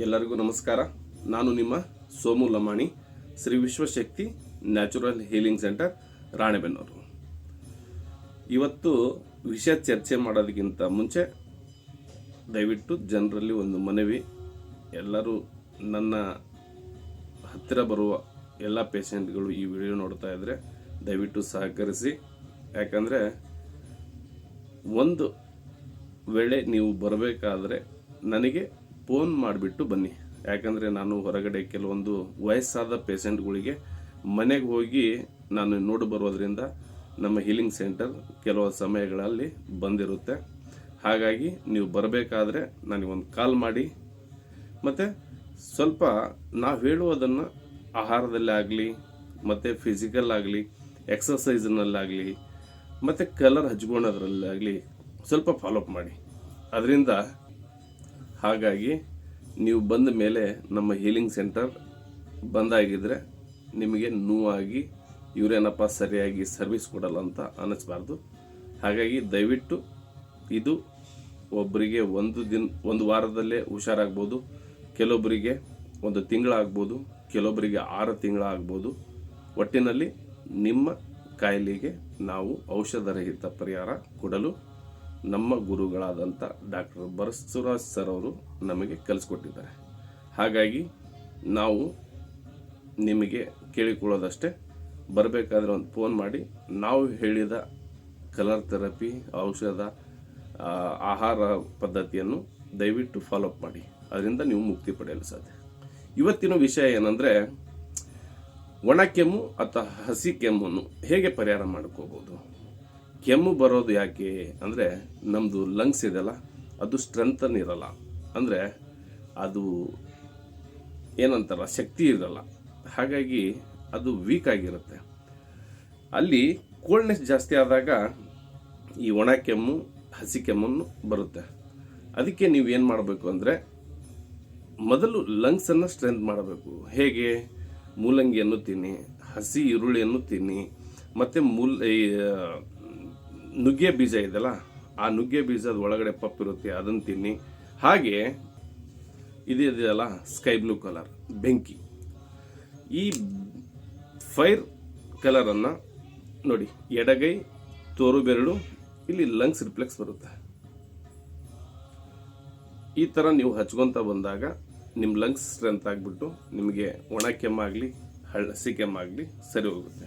ಎಲ್ಲರಿಗೂ ನಮಸ್ಕಾರ. ನಾನು ನಿಮ್ಮ Somu Lamani, Shri Vishwashakti natural healing centre, Ranebennur. ಇವತ್ತು ವಿಷಯ ಚರ್ಚೆ ಮಾಡೋದಕ್ಕಿಂತ ಮುಂಚೆ ದಯವಿಟ್ಟು ಜನರಲ್ಲಿ ಒಂದು ಮನವಿ. ಎಲ್ಲರೂ ನನ್ನ ಹತ್ತಿರ ಬರುವ ಎಲ್ಲ ಪೇಷಂಟ್ಗಳು ಈ ವಿಡಿಯೋ ನೋಡ್ತಾ ಇದ್ದರೆ ದಯವಿಟ್ಟು ಸಹಕರಿಸಿ. ಯಾಕಂದರೆ ಒಂದು ವೇಳೆ ನೀವು ಬರಬೇಕಾದ್ರೆ ನನಗೆ ಫೋನ್ ಮಾಡಿಬಿಟ್ಟು ಬನ್ನಿ. ಯಾಕಂದರೆ ನಾನು ಹೊರಗಡೆ ಕೆಲವೊಂದು ವಯಸ್ಸಾದ ಪೇಷಂಟ್ಗಳಿಗೆ ಮನೆಗೆ ಹೋಗಿ ನಾನು ನೋಡಿ ಬರೋದ್ರಿಂದ ನಮ್ಮ ಹೀಲಿಂಗ್ ಸೆಂಟರ್ ಕೆಲವು ಸಮಯಗಳಲ್ಲಿ ಬಂದಿರುತ್ತೆ. ಹಾಗಾಗಿ ನೀವು ಬರಬೇಕಾದ್ರೆ ನನಗೊಂದು ಕಾಲ್ ಮಾಡಿ. ಮತ್ತು ಸ್ವಲ್ಪ ನಾವು ಹೇಳುವುದನ್ನು ಆಹಾರದಲ್ಲೇ ಆಗಲಿ, ಮತ್ತು ಫಿಸಿಕಲ್ ಆಗಲಿ ಎಕ್ಸಸೈಸ್ನಲ್ಲಾಗಲಿ ಮತ್ತು ಕಲರ್ ಹಚ್ಕೊಳೋದ್ರಲ್ಲಾಗಲಿ ಸ್ವಲ್ಪ ಫಾಲೋಅಪ್ ಮಾಡಿ. ಅದರಿಂದ ಹಾಗಾಗಿ ನೀವು ಬಂದ ಮೇಲೆ ನಮ್ಮ ಹೀಲಿಂಗ್ ಸೆಂಟರ್ ಬಂದಾಗಿದ್ದರೆ ನಿಮಗೆ ನೋವಾಗಿ ಇವರೇನಪ್ಪ ಸರಿಯಾಗಿ ಸರ್ವಿಸ್ ಕೊಡಲ್ಲ ಅಂತ ಅನ್ನಿಸ್ಬಾರ್ದು ಹಾಗಾಗಿ ದಯವಿಟ್ಟು ಇದು ಒಬ್ಬರಿಗೆ ಒಂದು ದಿನ, ಒಂದು ವಾರದಲ್ಲೇ ಹುಷಾರಾಗ್ಬೋದು. ಕೆಲವೊಬ್ಬರಿಗೆ ಒಂದು ತಿಂಗಳಾಗ್ಬೋದು ಕೆಲವೊಬ್ಬರಿಗೆ ಆರು ತಿಂಗಳಾಗ್ಬೋದು. ಒಟ್ಟಿನಲ್ಲಿ ನಿಮ್ಮ ಕಾಯಿಲೆಗೆ ನಾವು ಔಷಧರಹಿತ ಪರಿಹಾರ ಕೊಡಲು ನಮ್ಮ ಗುರುಗಳಾದಂಥ ಡಾಕ್ಟರ್ ಬರಸುರಾಜ್ ಸರ್ ಅವರು ನಮಗೆ ಕಲಿಸ್ಕೊಟ್ಟಿದ್ದಾರೆ. ಹಾಗಾಗಿ ನಾವು ನಿಮಗೆ ಕೇಳಿಕೊಳ್ಳೋದಷ್ಟೇ. ಬರಬೇಕಾದ್ರೆ ಒಂದು ಫೋನ್ ಮಾಡಿ, ನಾವು ಹೇಳಿದ ಕಲರ್ ಥೆರಪಿ, ಔಷಧ ಆಹಾರ ಪದ್ಧತಿಯನ್ನು ದಯವಿಟ್ಟು ಫಾಲೋಅಪ್ ಮಾಡಿ. ಅದರಿಂದ ನೀವು ಮುಕ್ತಿ ಪಡೆಯಲು ಸಾಧ್ಯ. ಇವತ್ತಿನ ವಿಷಯ ಏನಂದರೆ, ಒಣ ಕೆಮ್ಮು ಅಥವಾ ಹಸಿ ಕೆಮ್ಮನ್ನು ಹೇಗೆ ಪರಿಹಾರ ಮಾಡ್ಕೋಬೋದು? ಕೆಮ್ಮು ಬರೋದು ಯಾಕೆ ಅಂದರೆ ನಮ್ಮದು ಲಂಗ್ಸ್ ಇದೆಯಲ್ಲ, ಅದು ಸ್ಟ್ರೆಂತನ್ ಇರಲ್ಲ. ಅಂದರೆ ಅದು ಏನಂತಾರ ಶಕ್ತಿ ಇರಲ್ಲ. ಹಾಗಾಗಿ ಅದು ವೀಕ್ ಆಗಿರುತ್ತೆ. ಅಲ್ಲಿ ಕೋಲ್ಡ್ನೆಸ್ ಜಾಸ್ತಿ ಆದಾಗ ಈ ಒಣ ಕೆಮ್ಮು, ಹಸಿ ಕೆಮ್ಮನ್ನು ಬರುತ್ತೆ. ಅದಕ್ಕೆ ನೀವು ಏನು ಮಾಡಬೇಕು ಅಂದರೆ, ಮೊದಲು ಲಂಗ್ಸನ್ನು ಸ್ಟ್ರೆಂತ್ ಮಾಡಬೇಕು. ಹೇಗೆ? ಮೂಲಂಗಿಯನ್ನು ತಿನ್ನಿ ಹಸಿ ಈರುಳ್ಳಿಯನ್ನು ತಿನ್ನಿ ಮತ್ತು ಮೂಲ್ ನುಗ್ಗೆ ಬೀಜ ಇದೆಯಲ್ಲ, ಆ ನುಗ್ಗೆ ಬೀಜದ ಒಳಗಡೆ ಪಪ್ಪಿರುತ್ತೆ, ಅದನ್ನು ತಿನ್ನಿ. ಹಾಗೆ ಇದು ಇದೆಯಲ್ಲ ಸ್ಕೈ ಬ್ಲೂ ಕಲರ್ ಬೆಂಕಿ. ಈ ಫೈರ್ ಕಲರನ್ನು ನೋಡಿ, ಎಡಗೈ ತೋರು ಬೆರಳು ಇಲ್ಲಿ ಲಂಗ್ಸ್ ರಿಫ್ಲೆಕ್ಸ್ ಬರುತ್ತೆ. ಈ ಥರ ನೀವು ಹಚ್ಕೊತ ಬಂದಾಗ ನಿಮ್ಮ ಲಂಗ್ಸ್ ಸ್ಟ್ರೆಂತ್ ಆಗಿಬಿಟ್ಟು ನಿಮಗೆ ಒಣ ಕೆಮ್ಮಾಗಲಿ ಹಳ್ಳ ಕೆಮ್ಮಾಗಲಿ ಸರಿ ಹೋಗುತ್ತೆ.